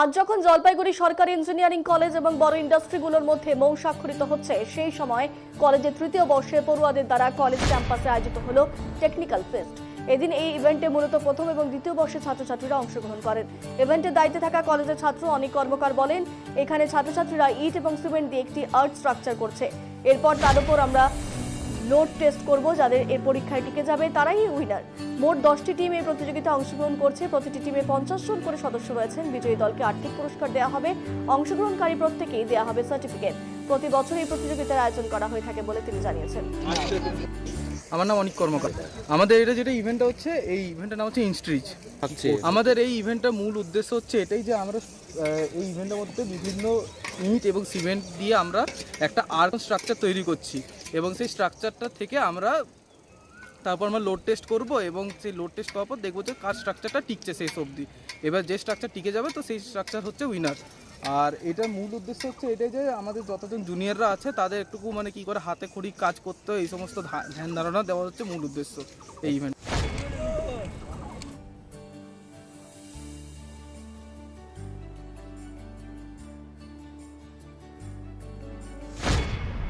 আজ যখন জলপাইগুড়ি সরকারি ইঞ্জিনিয়ারিং কলেজ এবং বড় ইন্ডাস্ট্রিগুলোর মধ্যে মৌ স্বাক্ষরিত হচ্ছে, সেই সময় কলেজের তৃতীয় বর্ষে পড়ুয়াদের দ্বারা কলেজ ক্যাম্পাসে আয়োজিত হলো টেকনিক্যাল ফেস্ট। এদিন এই ইভেন্টে মূলত প্রথম এবং দ্বিতীয় বর্ষের ছাত্রছাত্রীরা অংশগ্রহণ করেন। ইভেন্টের দায়িত্বে থাকা কলেজের ছাত্র অনেক কর্মকার বলেন, এখানে ছাত্রছাত্রীরা ইট এবং সিমেন্ট দিয়ে একটি আর্ট স্ট্রাকচার করছে। এরপর তার উপর আমরা লোড টেস্ট করব, যাদের এই পরীক্ষায় টিকে যাবে তারাই উইনার মোট দশটি টিম এই প্রতিযোগিতায় অংশগ্রহণ করছে। প্রতিটি টিমে পঞ্চাশ জন করে সদস্য রয়েছেন। বিজয়ী দলকে আর্থিক পুরস্কার দেওয়া হবে। অংশগ্রহণকারী প্রত্যেকেই দেওয়া হবে সার্টিফিকেট প্রতি বছর এই প্রতিযোগিতার আয়োজন করা হয়ে থাকে বলে তিনি জানিয়েছেন। আমার নাম অনিক কর্মকার। আমাদের এটা যেটা ইভেন্টটা হচ্ছে এই ইভেন্টের নাম হচ্ছে ইনস্ট্রিচ আচ্ছা। আমাদের এই ইভেন্টটার মূল উদ্দেশ্য হচ্ছে এটাই যে আমরা এই ইভেন্টের মধ্যে বিভিন্ন ইট এবং সিমেন্ট দিয়ে আমরা একটা আর্ট স্ট্রাকচার তৈরি করছি এবং সেই স্ট্রাকচারটা থেকে আমরা তারপর আমরা লোড টেস্ট করব এবং সেই লোড টেস্ট করার পর দেখব যে কার স্ট্রাকচারটা টিকছে সেই অবধি। এবার যে স্ট্রাকচার টিকে যাবে তো সেই স্ট্রাকচার হচ্ছে উইনার আর এটার মূল উদ্দেশ্য হচ্ছে এটাই যে আমাদের যতজন জুনিয়ররা আছে, তাদের একটুকু মানে কি করে হাতে খড়ি কাজ করতে এই সমস্ত ধ্যান ধারণা দেওয়া হচ্ছে মূল উদ্দেশ্য এই ইভেন্ট